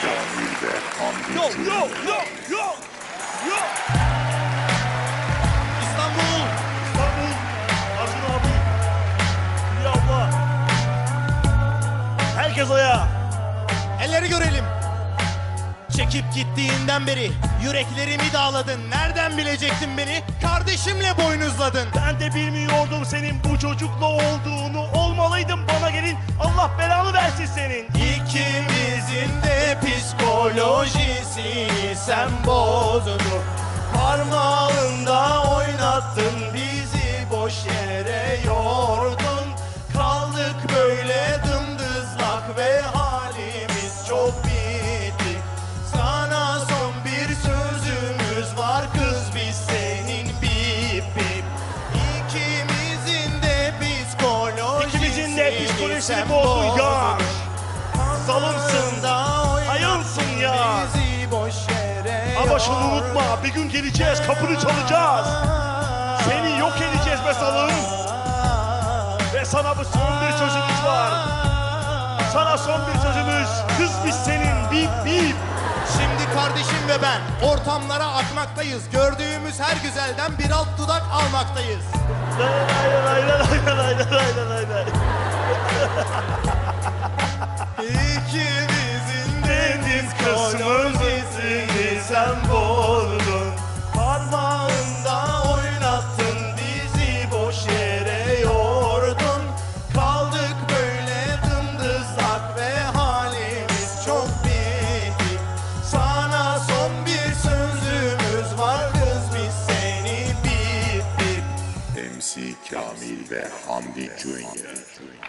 Kamil ve Hamdi Yo Cüngür. yo yo yo yo. İstanbul. İstanbul. Acun abi. Hülya abla. Herkes ayağa. Elleri görelim. Çekip gittiğinden beri yüreklerimi dağladın. Nereden bilecektin beni? Kardeşimle boynuzladın. Ben de bilmiyordum senin bu çocukla olduğunu. Olmalıydın bana gelin. Allah belanı versin senin. İkimizin de psikolojisini sen bozdun. Parmağında oynattın bizi boş yere yordun. Kaldık böyle dımdızlak ve halimiz çok bitti. Sana son bir sözümüz var kız biz senin bip bip. İkimizin de psikolojisini İkimizin de psikolojisini bozdun başını unutma. Bir gün geleceğiz, kapını çalacağız. Seni yok edeceğiz be salığım. Ve sana bu son bir sözümüz var. Sana son bir sözümüz. Kız biz senin. Bip bip. Şimdi kardeşim ve ben ortamlara atmaktayız. Gördüğümüz her güzelden bir alt dudak almaktayız. Aynen aynen aynen aynen aynen aynen. İkimizin deniz kısmı sen bozdun. Parmağında oynattın bizi boş yere yordun. Kaldık böyle dımdızlak ve halimiz çok bitik. Sana son bir sözümüz var kız biz seni bip. MC Kamil ve Hamdi Cüngür.